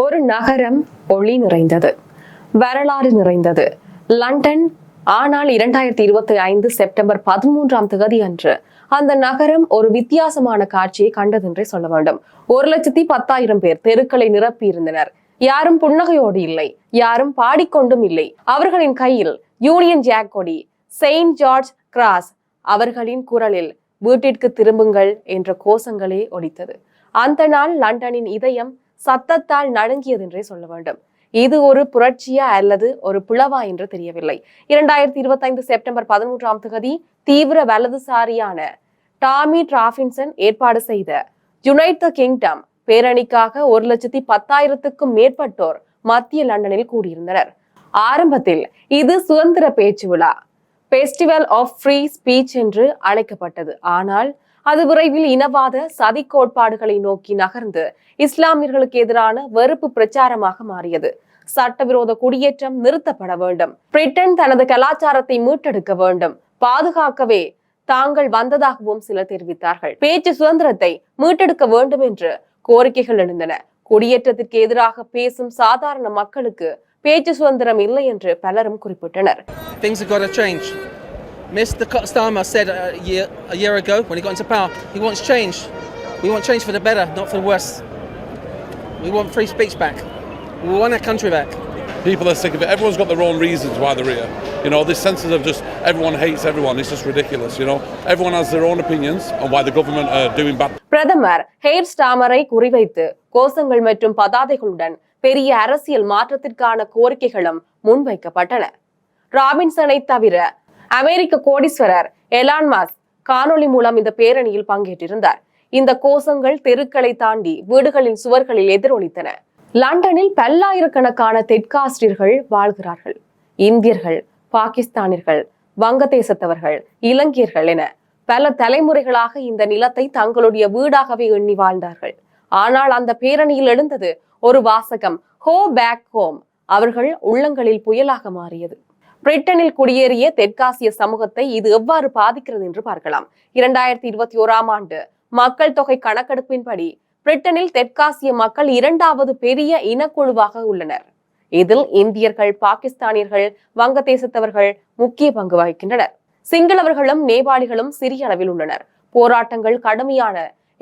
ஒரு நகரம் ஒளி நிறைந்தது. வரலாறு நிறைந்தது. லண்டன் ஆனால் இரண்டாயிரத்தி இருபத்தி ஐந்து செப்டம்பர் பதிமூன்றாம் தேதி அன்று அந்த நகரம் ஒரு வித்தியாசமான காட்சியை கண்டதென்றே சொல்ல வேண்டும். ஒரு லட்சத்தி பத்தாயிரம் பேர் தெருக்களை நிரப்பி இருந்தனர். யாரும் புன்னகையோடு இல்லை. யாரும் பாடிக்கொண்டும் இல்லை. அவர்களின் கையில் யூனியன் ஜாக் கொடி செயின்ட் ஜார்ஜ் கிராஸ் அவர்களின் குரலில் வீட்டிற்கு திரும்புங்கள் என்ற கோஷங்களே ஒலித்தது. அந்த நாள் லண்டனின் இதயம் சத்தத்தால் நடுங்கியது என்றே சொல்ல வேண்டும். இது ஒரு புரட்சியா அல்லது ஒரு பிளவா என்று தெரியவில்லை. இரண்டாயிரத்தி இருபத்தைந்து செப்டம்பர் பதிமூன்றாம் தேதி தீவிர வலதுசாரியான டாமி டிராஃபின்சன் ஏற்பாடு செய்த யுனைட் த கிங்டம் பேரணிக்காக ஒரு லட்சத்தி பத்தாயிரத்துக்கும் மேற்பட்டோர் மத்திய லண்டனில் கூடியிருந்தனர். ஆரம்பத்தில் இது சுதந்திர பேச்சு விழா ஃபெஸ்டிவல் ஆஃப் ஃப்ரீ ஸ்பீச் என்று அழைக்கப்பட்டது. ஆனால் அது விரைவில் இனவாத சதி கோட்பாடுகளை நோக்கி நகர்ந்து இஸ்லாமியர்களுக்கு எதிரான வெறுப்பு பிரச்சாரமாக மாறியது. சட்டவிரோத குடியேற்றம் நிறுத்தப்பட வேண்டும். பிரிட்டன் தனது கலாச்சாரத்தை மீட்டெடுக்க வேண்டும். பாதுகாக்கவே தாங்கள் வந்ததாகவும் சிலர் தெரிவித்தார்கள். பேச்சு சுதந்திரத்தை மீட்டெடுக்க வேண்டும் என்று கோரிக்கைகள் எழுந்தன. குடியேற்றத்திற்கு எதிராக பேசும் சாதாரண மக்களுக்கு பேச்சு சுதந்திரம் இல்லை என்று பலரும் குறிப்பிட்டனர். Mr. Starmer said a year, a year ago when he got into power, he wants change. We want change for the better, not for the worse. We want free speech back. We want our country back. People are sick of it. Everyone's got their own reasons why they're here. You know, this sense of just everyone hates everyone. It's just ridiculous. You know, everyone has their own opinions on why the government are doing bad. பிரதமர் ஹெய்ர் ஸ்டாமரை குறிவைத்து கோஷங்கள் மற்றும் பதாதைகளுடன் பெரிய அரசியல் மாற்றத்திற்கான கோரிக்கைகளும் முன்வைக்கப்பட்டன ராபின்சனை தவிர அமெரிக்க கோடீஸ்வரர் Elon mass காணொளி மூலம் இந்த பேரணியில் பங்கேற்றிருந்தார். இந்த கோஷங்கள் தெருக்களை தாண்டி வீடுகளின் சுவர்களில் எதிரொலித்தன. லண்டனில் பல்லாயிரக்கணக்கான தெற்காசிரியர்கள் வாழ்கிறார்கள். இந்தியர்கள் பாகிஸ்தானியர்கள் வங்கதேசத்தவர்கள் இலங்கையர்கள் என பல தலைமுறைகளாக இந்த நிலத்தை தங்களுடைய வீடாகவே எண்ணி வாழ்ந்தார்கள். ஆனால் அந்த பேரணியில் எழுந்தது ஒரு வாசகம் ஹோ பேக் ஹோம் அவர்கள் உள்ளங்களில் புயலாக மாறியது. பிரிட்டனில் குடியேறிய தெற்காசிய சமூகத்தை இது எவ்வாறு பாதிக்கிறது என்று பார்க்கலாம். இரண்டாயிரத்தி இருபத்தி ஓராம் ஆண்டு மக்கள் தொகை கணக்கெடுப்பின்படி பிரிட்டனில் தெற்காசிய மக்கள் இரண்டாவது பெரிய இனக்குழுவாக உள்ளனர். இதில் இந்தியர்கள் பாகிஸ்தானியர்கள் வங்கதேசத்தவர்கள் முக்கிய பங்கு வகிக்கின்றனர். சிங்களவர்களும் நேபாளிகளும் சிறிய அளவில் உள்ளனர். போராட்டங்கள் கடுமையான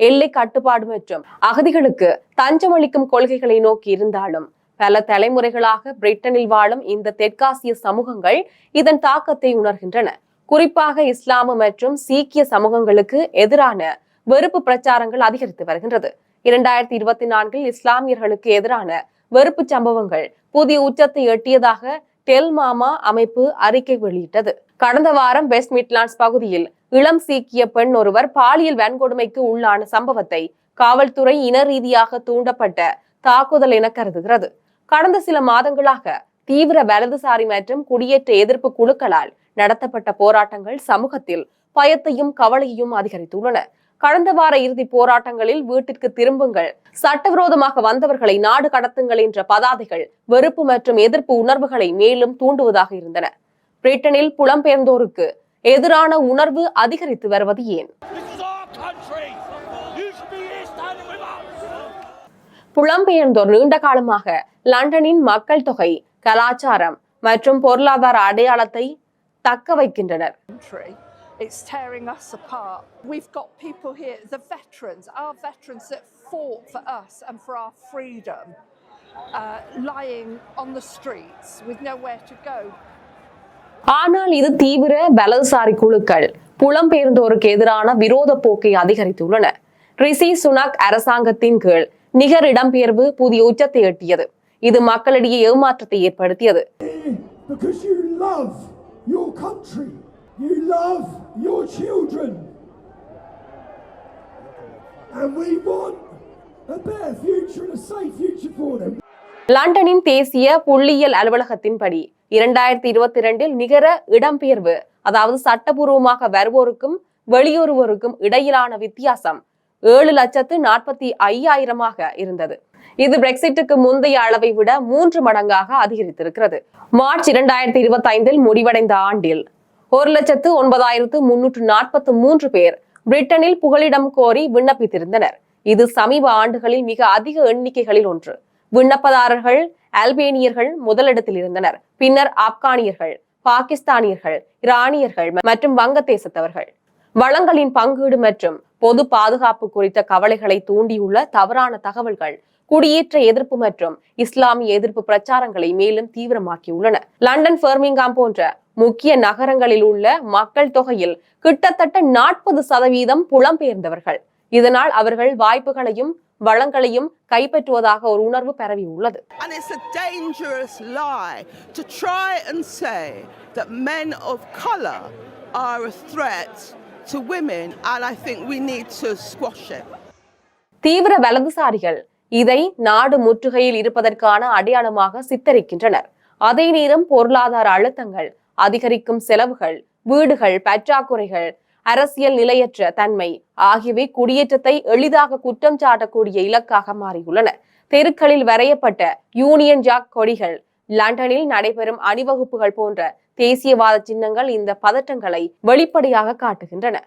எல்லை கட்டுப்பாடு மற்றும் அகதிகளுக்கு தஞ்சமளிக்கும் கொள்கைகளை நோக்கி இருந்தாலும் பல தலைமுறைகளாக பிரிட்டனில் வாழும் இந்த தெற்காசிய சமூகங்கள் இதன் தாக்கத்தை உணர்கின்றன. குறிப்பாக இஸ்லாமு மற்றும் சீக்கிய சமூகங்களுக்கு எதிரான வெறுப்பு பிரச்சாரங்கள் அதிகரித்து வருகின்றது. இரண்டாயிரத்தி இருபத்தி நான்கில் இஸ்லாமியர்களுக்கு எதிரான வெறுப்பு சம்பவங்கள் புதிய உச்சத்தை எட்டியதாக டெல் மாமா அமைப்பு அறிக்கை வெளியிட்டது. கடந்த வாரம் வெஸ்ட் மிட்லாண்ட்ஸ் பகுதியில் இளம் சீக்கிய பெண் ஒருவர் பாலியல் வன்கொடுமைக்கு உள்ளான சம்பவத்தை காவல்துறை இன ரீதியாக தூண்டப்பட்ட தாக்குதல் என கருதுகிறது. கடந்த சில மாதங்களாக தீவிர வலதுசாரி மற்றும் குடியேற்ற எதிர்ப்பு குழுக்களால் நடத்தப்பட்ட போராட்டங்கள் சமூகத்தில் பயத்தையும் கவலையையும் அதிகரித்துள்ளன. கடந்த வார இறுதி போராட்டங்களில் வீட்டிற்கு திரும்புங்கள் சட்டவிரோதமாக வந்தவர்களை நாடு கடத்துங்கள் என்ற பதாதைகள் வெறுப்பு மற்றும் எதிர்ப்பு உணர்வுகளை மேலும் தூண்டுவதாக இருந்தன. பிரிட்டனில் புலம்பெயர்ந்தோருக்கு எதிரான உணர்வு அதிகரித்து வருவது ஏன் This is our country. You should be here standing with us. புலம்பெயர்ந்தோர் நீண்ட காலமாக லண்டனின் மக்கள் தொகை கலாச்சாரம் மற்றும் பொருளாதார அடையாளத்தை தக்க வைக்கின்றனர். It's tearing us apart. We've got people here, the veterans, our veterans that fought for us and for our freedom, uh, lying on the streets with nowhere to go. ஆனால் இது தீவிர வலதுசாரி குழுக்கள் புலம்பெயர்ந்தோருக்கு எதிரான விரோத போக்கை அதிகரித்துள்ளன ரிஷி சுனாக் அரசாங்கத்தின் கீழ் நிகர் இடம்பெயர்வு புதிய உச்சத்தை எட்டியது. இது மக்களிடையே ஏமாற்றத்தை ஏற்படுத்தியது. லண்டனின் தேசிய புள்ளியியல் அலுவலகத்தின்படி இரண்டாயிரத்தி இருபத்தி இரண்டில் நிகர இடம்பெயர்வு அதாவது சட்டபூர்வமாக வருவோருக்கும் வெளியேறுவோருக்கும் இடையிலான வித்தியாசம் ஏழு லட்சத்து நாற்பத்தி ஐயாயிரமாக இருந்தது. இது பிரெக்சிட்டுக்கு முந்தைய அளவை விட மூன்று மடங்காக அதிகரித்திருக்கிறது. மார்ச் இரண்டாயிரத்தி இருபத்தி ஐந்தில் முடிவடைந்த ஆண்டில் ஒரு லட்சத்து ஒன்பதாயிரத்து முன்னூற்று நாற்பத்தி மூன்று பேர் பிரிட்டனில் புகலிடம் கோரி விண்ணப்பித்திருந்தனர். இது சமீப ஆண்டுகளில் மிக அதிக எண்ணிக்கைகளில் ஒன்று. விண்ணப்பதாரர்கள் அல்பேனியர்கள் முதலிடத்தில் இருந்தனர். பின்னர் ஆப்கானியர்கள் பாகிஸ்தானியர்கள் இரானியர்கள் மற்றும் வங்கதேசத்தவர்கள் வளங்களின் பங்கீடு மற்றும் பொது பாதுகாப்பு குறித்த கவலைகளை தூண்டியுள்ள தவறான தகவல்கள் குடியேற்ற எதிர்ப்பு மற்றும் இஸ்லாமிய எதிர்ப்பு பிரச்சாரங்களை மேலும் தீவிரமாக்கியுள்ளன. லண்டன் பெர்மிங்காம் போன்ற முக்கிய நகரங்களில் உள்ள மக்கள் தொகையில் கிட்டத்தட்ட நாற்பது சதவீதம் புலம்பெயர்ந்தவர்கள். இதனால் அவர்கள் வாய்ப்புகளையும் வளங்களையும் கைப்பற்றுவதாக ஒரு உணர்வு பரவியுள்ளது And it's a dangerous lie to try and say that men of are a threat to women, and I think we need to squash it. தீவிர வலதுசாரிகள் இதை நாடு முற்றுகையில் இருப்பதற்கான அடையாளமாக சித்தரிக்கின்றனர் அதே நேரம் பொருளாதார அழுத்தங்கள் அதிகரிக்கும் செலவுகள் வீடுகள் பற்றாக்குறைகள் அரசியல் நிலையற்ற தன்மை ஆகியவை குடியேற்றத்தை எளிதாக குற்றம் சாட்டக்கூடிய இலக்காக மாறியுள்ளன தெருக்களில் வரையப்பட்ட யூனியன் ஜாக் கொடிகள் லண்டனில் நடைபெறும் அணிவகுப்புகள் போன்ற தேசியவாத சின்னங்கள் இந்த பதற்றங்களை வெளிப்படையாக காட்டுகின்றன.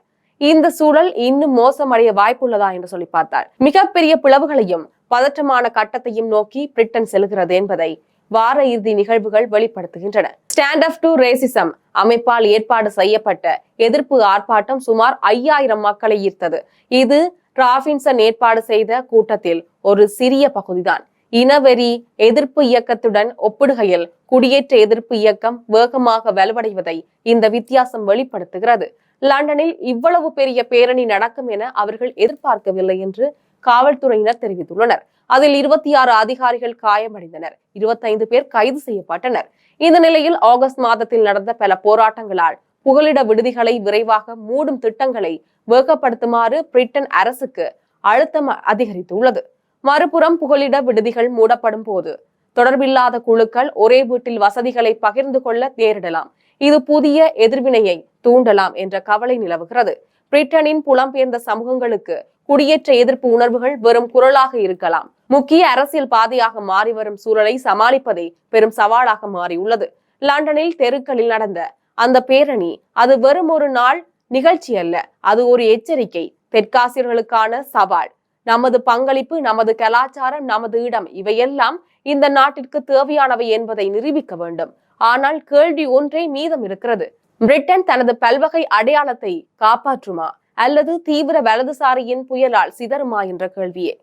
இந்த சூழல் இன்னும் மோசமடைய வாய்ப்புள்ளதா என்று சொல்லி பார்த்தால் மிகப்பெரிய பிளவுகளையும் பதற்றமான கட்டத்தையும் நோக்கி பிரிட்டன் செல்கிறது என்பதை வார இறுதி நிகழ்வுகள் வெளிப்படுத்துகின்றன. ஸ்டாண்ட் அப் டு ரேசிசம் அமைப்பால் ஏற்பாடு செய்யப்பட்ட எதிர்ப்பு ஆர்ப்பாட்டம் சுமார் ஐயாயிரம் மக்களை ஈர்த்தது. இது ராபின்சன் ஏற்பாடு செய்த கூட்டத்தில் ஒரு சிறிய பகுதிதான். இனவெறி எதிர்ப்பு இயக்கத்துடன் ஒப்பிடுகையில் குடியேற்ற எதிர்ப்பு இயக்கம் வேகமாக வலுவடைவதை இந்த வித்தியாசம் வெளிப்படுத்துகிறது. லண்டனில் இவ்வளவு பெரிய பேரணி நடக்கும் என அவர்கள் எதிர்பார்க்கவில்லை என்று காவல்துறையினர் தெரிவித்துள்ளனர். அதில் இருபத்தி ஆறு அதிகாரிகள் காயமடைந்தனர். இருபத்தைந்து பேர் கைது செய்யப்பட்டனர். இந்த நிலையில் ஆகஸ்ட் மாதத்தில் நடந்த பல போராட்டங்களால் புகலிட விடுதிகளை விரைவாக மூடும் திட்டங்களை வேகப்படுத்துமாறு பிரிட்டன் அரசுக்கு அழுத்தம் அதிகரித்துள்ளது. மறுபுறம் புகலிட விடுதிகள் மூடப்படும் போது தொடர்பில்லாத குழுக்கள் ஒரே வீட்டில் வசதிகளை பகிர்ந்து கொள்ள நேரிடலாம். இது புதிய எதிர்வினையை தூண்டலாம் என்ற கவலை நிலவுகிறது. பிரிட்டனின் புலம்பெயர்ந்த சமூகங்களுக்கு குடியேற்ற எதிர்ப்பு உணர்வுகள் வெறும் குரலாக இருக்கலாம். முக்கிய அரசியல் பாதையாக மாறி வரும் சூழலை சமாளிப்பதே பெரும் சவாலாக மாறியுள்ளது. லண்டனில் தெருக்களில் நடந்த அந்த பேரணி அது வெறும் ஒரு நாள் நிகழ்ச்சி அல்ல அது ஒரு எச்சரிக்கை தெற்காசியர்களுக்கான சவால். நமது பங்களிப்பு நமது கலாச்சாரம் நமது இடம் இவையெல்லாம் இந்த நாட்டிற்கு தேவையானவை என்பதை நிரூபிக்க வேண்டும். ஆனால் கேள்வி ஒன்றே மீதம் இருக்கிறது. பிரிட்டன் தனது பல்வகை அடையாளத்தை காப்பாற்றுமா? அல்லது தீவிர வலதுசாரியின் புயலால் சிதறுமா? என்ற கேள்வியே.